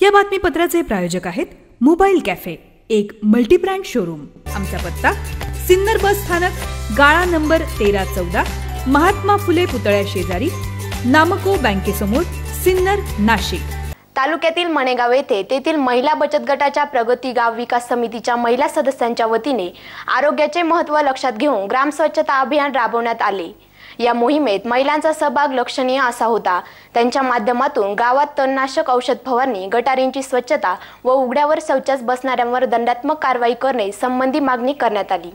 या बातमीपत्राचे प्रायोजक आहेत मोबाईल कॅफे एक मल्टीब्रँड शोरूम. आमचा पत्ता सिन्नर बस स्थानक गाळा नंबर तेरा चौदा महात्मा फुले पुतळ्या शेजारी नामको बँकेसमोर सिन्नर नाशिक. तालुक्यातील मणेगाव येथे तेथील महिला बचत गटाच्या प्रगती गाव विकास समितीच्या महिला सदस्यांच्या वतीने आरोग्याचे महत्त्व लक्षात घेऊन ग्राम स्वच्छता अभियान राबवण्यात आले. या मोहिमेत महिलांचा सहभाग लक्षणीय असा होता. त्यांच्या माध्यमातून गावात तणनाशक औषध फवारणी गटारींची स्वच्छता व उघड्यावर शौचास बसणाऱ्यांवर दंडात्मक कारवाई करणे संबंधी मागणी करण्यात आली.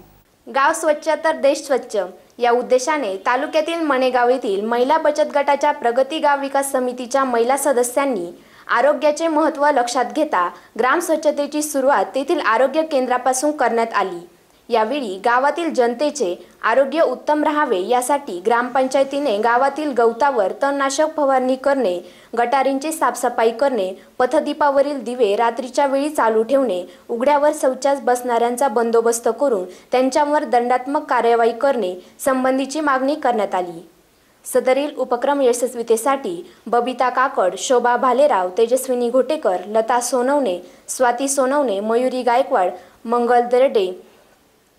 गाव स्वच्छ तर देश स्वच्छ. या उद्देशाने तालुक्यातील मणेगाव येथील महिला बचत गटाच्या प्रगती गाव विकास समितीच्या महिला सदस्यांनी आरोग्याचे महत्त्व लक्षात घेता ग्राम स्वच्छतेची सुरुवात तेथील आरोग्य केंद्रापासून करण्यात आली. यावेळी गावातील जनतेचे आरोग्य उत्तम राहावे यासाठी ग्रामपंचायतीने गावातील गवतावर तणनाशक फवारणी करणे गटारींची साफसफाई करणे पथदीपावरील दिवे रात्रीच्या वेळी चालू ठेवणे उघड्यावर शौचास बसणाऱ्यांचा बंदोबस्त करून त्यांच्यावर दंडात्मक कार्यवाही करणे संबंधीची मागणी करण्यात आली. सदरील उपक्रम यशस्वीतेसाठी बबिता काकड शोभा भालेराव तेजस्विनी घोटेकर लता सोनवणे स्वाती सोनवणे मयुरी गायकवाड मंगल दर्डे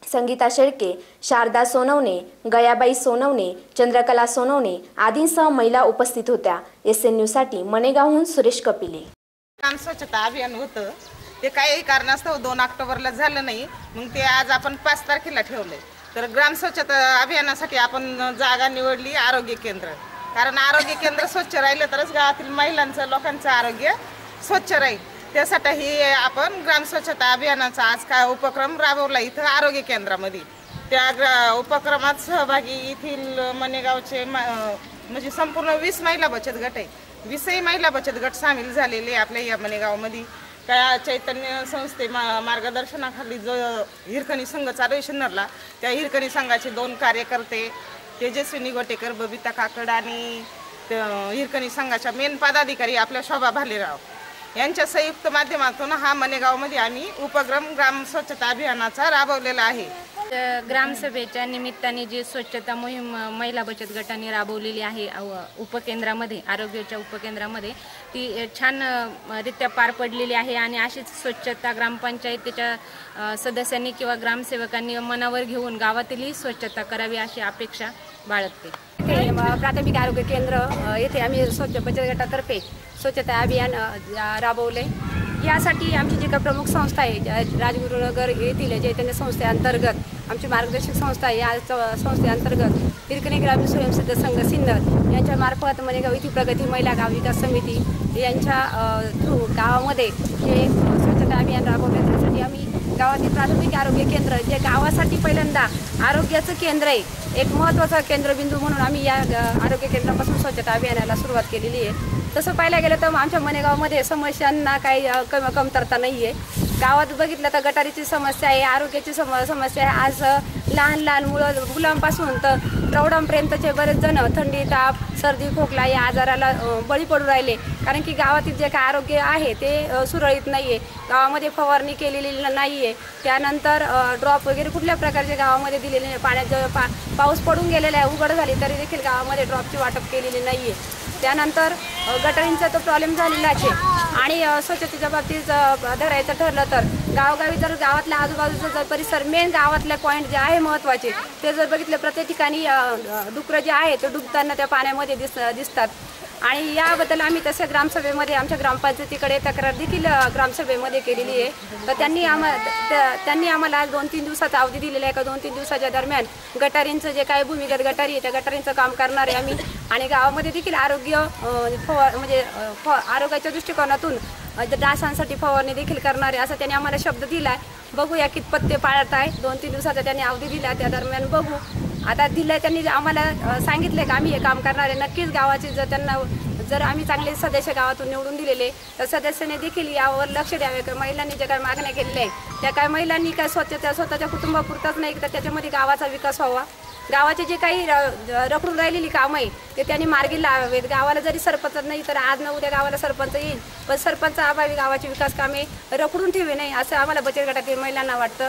संगीता शेळके शारदा सोनवणे गयाबाई सोनवणे चंद्रकला सोनवणे आदींसह महिला उपस्थित होत्या. एस एन न्यूजसाठी मनेगावहून सुरेश कपिले. ग्राम स्वच्छता अभियान होतं. ते काही कारणास्तव दोन ऑक्टोबरला झालं नाही. मग ते आज आपण पाच तारखेला ठेवलंय. तर ग्राम स्वच्छता अभियानासाठी आपण जागा निवडली आरोग्य केंद्र. कारण आरोग्य केंद्र स्वच्छ राहिलं तरच गावातील महिलांचं लोकांचं आरोग्य स्वच्छ राहील. त्यासाठी ही आपण ग्राम स्वच्छता अभियानाचा आज काय उपक्रम राबवला इथं आरोग्य केंद्रामध्ये. त्या ग्रा उपक्रमात सहभागी येथील मनेगावचे मा- म्हणजे संपूर्ण वीस महिला बचत गट आहे. वीसही महिला बचत गट सामील झालेले आपल्या या मनेगावमध्ये त्या चैतन्य संस्थे मा मार्गदर्शनाखाली जो हिरकणी संघ चालू आहे सिन्नरला त्या हिरकणी संघाचे दोन कार्यकर्ते तेजस्विनी गोटेकर बबिता काकड आणि हिरकणी संघाच्या मेन पदाधिकारी आपल्या शोभा भालेराव. यांच्या संयुक्त माध्यमातून हा मनेगावमध्ये आम्ही उपक्रम ग्राम स्वच्छता अभियानाचा राबवलेला आहे. तर ग्रामसभेच्या निमित्ताने जी स्वच्छता मोहीम महिला बचत गटाने राबवलेली आहे उपकेंद्रामध्ये आरोग्याच्या उपकेंद्रामध्ये ती छान रित्या पार पडलेली आहे आणि अशीच स्वच्छता ग्रामपंचायतीच्या सदस्यांनी किंवा ग्रामसेवकांनी मनावर घेऊन गावातीलही स्वच्छता करावी अशी अपेक्षा बाळगते. येथे प्राथमिक आरोग्य केंद्र येथे आम्ही स्वच्छ बचत गटातर्फे स्वच्छता अभियान राबवले. यासाठी आमची जी काही प्रमुख संस्था आहे राजगुरुनगर येथील चैतन्य संस्थेअंतर्गत आमची मार्गदर्शक संस्था आहे या च- संस्थेअंतर्गत हिरकणी ग्रामीण स्वयंसिद्ध संघ सिन्नर यांच्यामार्फत मनेगाव येथील प्रगती महिला गाव विकास समिती यांच्या थ्रू गावामध्ये हे स्वच्छता अभियान राबवण्यात गावातील प्राथमिक आरोग्य केंद्र जे गावासाठी पहिल्यांदा आरोग्याचं केंद्र आहे एक महत्त्वाचा केंद्रबिंदू म्हणून आम्ही या आरोग्य केंद्रापासून स्वच्छता अभियानाला सुरुवात केलेली आहे. तसं पाहायला गेलं तर आमच्या मनेगावमध्ये समस्यांना काही कम कमतरता नाही आहे गावात बघितलं तर गटारीची समस्या आहे आरोग्याची सम समस्या आहे. आज लहान लहान मुलं मुलांपासून तर प्रौढांपर्यंतचे बरेच जण थंडी ताप सर्दी खोकला या आजाराला बळी पडू राहिले. कारण की गावातील जे काय आरोग्य आहे ते सुरळीत नाही आहे गावामध्ये फवारणी केलेली नाही आहे त्यानंतर ड्रॉप वगैरे कुठल्या प्रकारचे गावामध्ये दिलेले नाही. पाण्याचं पा पाऊस पडून गेलेला आहे उघड झाली तरी देखील गावामध्ये ड्रॉपची वाटप केलेली नाही आहे त्यानंतर गटरींचा गटारींचा तो प्रॉब्लेम झालेलाच आहे. आणि स्वच्छतेच्या बाबतीत धरायचं ठरलं तर गावगावी जर गावातल्या आजूबाजूचा जर परिसर मेन गावातले पॉईंट जे आहे महत्त्वाचे ते जर बघितले प्रत्येक ठिकाणी डुकरं जे आहे ते डुबताना त्या पाण्यामध्ये दिस दिसतात. आणि याबद्दल आम्ही तसं ग्रामसभेमध्ये आमच्या ग्रामपंचायतीकडे तक्रार देखील ग्रामसभेमध्ये केलेली आहे. तर त्यांनी आम्हा त्यांनी आम्हाला आज दोन तीन दिवसाचा अवधी दिलेला आहे. का दोन तीन दिवसाच्या दरम्यान गटारींचं जे काही भूमिगत गटारी आहे त्या गटारींचं काम करणार आहे आम्ही. आणि गावामध्ये देखील आरोग्य म्हणजे फ आरोग्याच्या दृष्टिकोनातून डासांसाठी फवारणी देखील करणार आहे असं त्यांनी आम्हाला शब्द दिला आहे बघूया कितपत ते पाळत आहे दोन तीन दिवसाचा त्यांनी अवधी दिला त्या दरम्यान बघू. आता दिलं त्यांनी जे आम्हाला सांगितले सांगितलं की आम्ही हे काम करणार आहे. नक्कीच गावाचे जर त्यांना जर आम्ही चांगले सदस्य गावातून निवडून दिलेले तर सदस्याने देखील यावर लक्ष द्यावे. का महिलांनी जे काही मागण्या केलेल्या आहेत त्या काय महिलांनी काय स्वच्छता स्वतःच्या कुटुंबापुरताच नाही तर त्याच्यामध्ये गावाचा विकास व्हावा. गावाचे जे काही र- रखडून राहिलेली कामं आहे ते त्यांनी मार्गी लावावेत. गावाला जरी सरपंच नाही तर आज न उद्या गावाला सरपंच येईल. पण सरपंच अभावी गावाचे विकास कामे रखडून ठेवे नाही असं आम्हाला बचत गटातील महिलांना वाटतं.